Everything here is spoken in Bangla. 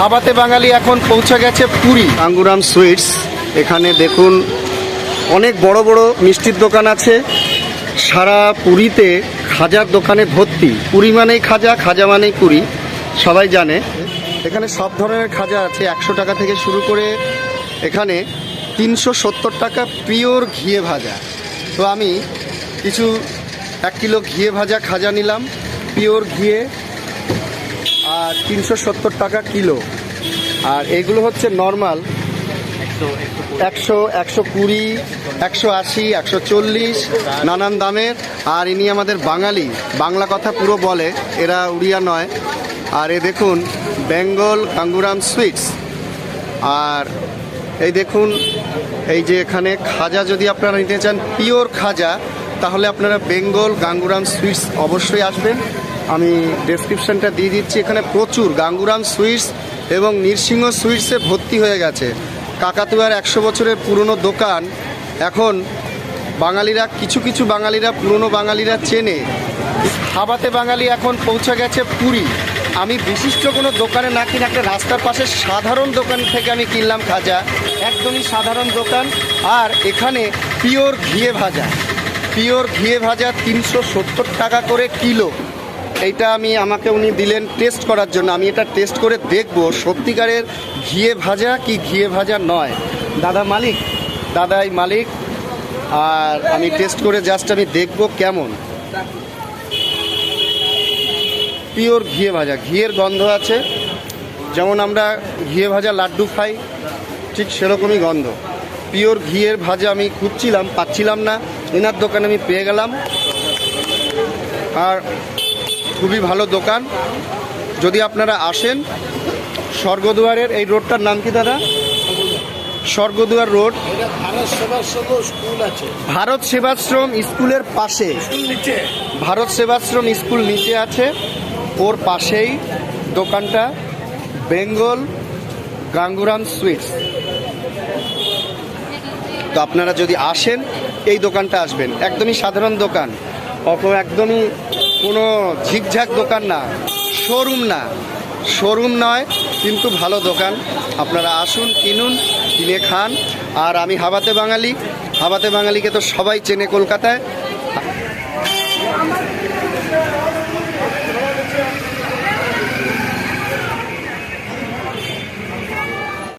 হাবাতে বাঙালি এখন পৌঁছে গেছে পুরী। আঙ্গুরাম সুইটস, এখানে দেখুন অনেক বড় বড় মিষ্টির দোকান আছে। সারা পুরীতে খাজার দোকানে ভর্তি। পুরী মানেই খাজা খাজা মানেই পুরী, সবাই জানে। এখানে সব ধরনের খাজা আছে, একশো টাকা থেকে শুরু করে এখানে তিনশো সত্তর টাকা পিওর ঘিয়ে ভাজা। তো আমি কিছু এক কিলো ঘিয়ে ভাজা খাজা নিলাম, পিওর ঘিয়ে। আর তিনশো সত্তর টাকা কিলো। আর এগুলো হচ্ছে নর্মাল একশো একশো কুড়ি, একশো আশি, একশো চল্লিশ, নানান দামের। আর ইনি আমাদের বাঙালি। বাংলা কথা পুরো বলে। এরা উড়িয়া নয়। আর এ দেখুন, বেঙ্গল কাঙ্গুরাম সুইটস আর এই দেখুন, এই যে এখানে খাজা যদি আপনারা নিতে চান পিওর খাজা, তাহলে আপনারা বেঙ্গল গাঙ্গুরাম সুইটস অবশ্যই আসবেন। আমি ডেসক্রিপশনটা দিয়ে দিচ্ছি। এখানে প্রচুর গাঙ্গুরাম সুইটস এবং নৃসিংহ সুইটসে ভর্তি হয়ে গেছে। কাকাতুয়ার একশো বছরের পুরনো দোকান। এখন বাঙালিরা, কিছু কিছু বাঙালিরা, পুরনো বাঙালিরা চেনে। হাবাতে বাঙালি এখন পৌঁছে গেছে পুরী। আমি বিশিষ্ট কোনো দোকানে না কিনে একটা রাস্তার পাশে সাধারণ দোকান থেকে আমি কিনলাম খাজা। একদমই সাধারণ দোকান। আর এখানে পিওর ঘিয়ে ভাজা। পিওর ঘিয়ে ভাজা তিনশো সত্তর টাকা করে কিলো। এইটা আমি, আমাকে উনি দিলেন টেস্ট করার জন্য। আমি এটা টেস্ট করে দেখব, সত্যিকারের ঘিয়ে ভাজা কি ঘিয়ে ভাজা নয়। দাদা মালিক, দাদাই মালিক, আর আমি টেস্ট করে জাস্ট আমি দেখব কেমন। পিওর ঘিয়ে ভাজা, ঘিয়ের গন্ধ আছে। যেমন আমরা ঘিয়ে ভাজা লাড্ডু খাই, ঠিক সেরকমই গন্ধ। পিওর ঘিয়ের ভাজা আমি খুঁজছিলাম, পাচ্ছিলাম না। এনার দোকানে আমি পেয়ে গেলাম। আর খুবই ভালো দোকান। যদি আপনারা আসেন, স্বর্গদুয়ারের এই রোডটার নাম কি দাদা? স্বর্গদুয়ার রোড। ভারত সেবাশ্রম স্কুলের পাশে। ভারত সেবাশ্রম স্কুল নিচে আছে। ওর পাশেই দোকানটা, বেঙ্গল গাঙ্গুরাম সুইটস। তো আপনারা যদি আসেন, এই দোকানটা আসবেন। একদমই সাধারণ দোকান। অত একদমই কোনো ঝিকঝাক দোকান না শোরুম না। শোরুম নয়, কিন্তু ভালো দোকান। আপনারা আসুন, কিনুন, কিনে খান। আর আমি হাবাতে বাঙালি, হাবাতে বাঙালিকে তো সবাই চেনে কলকাতায়।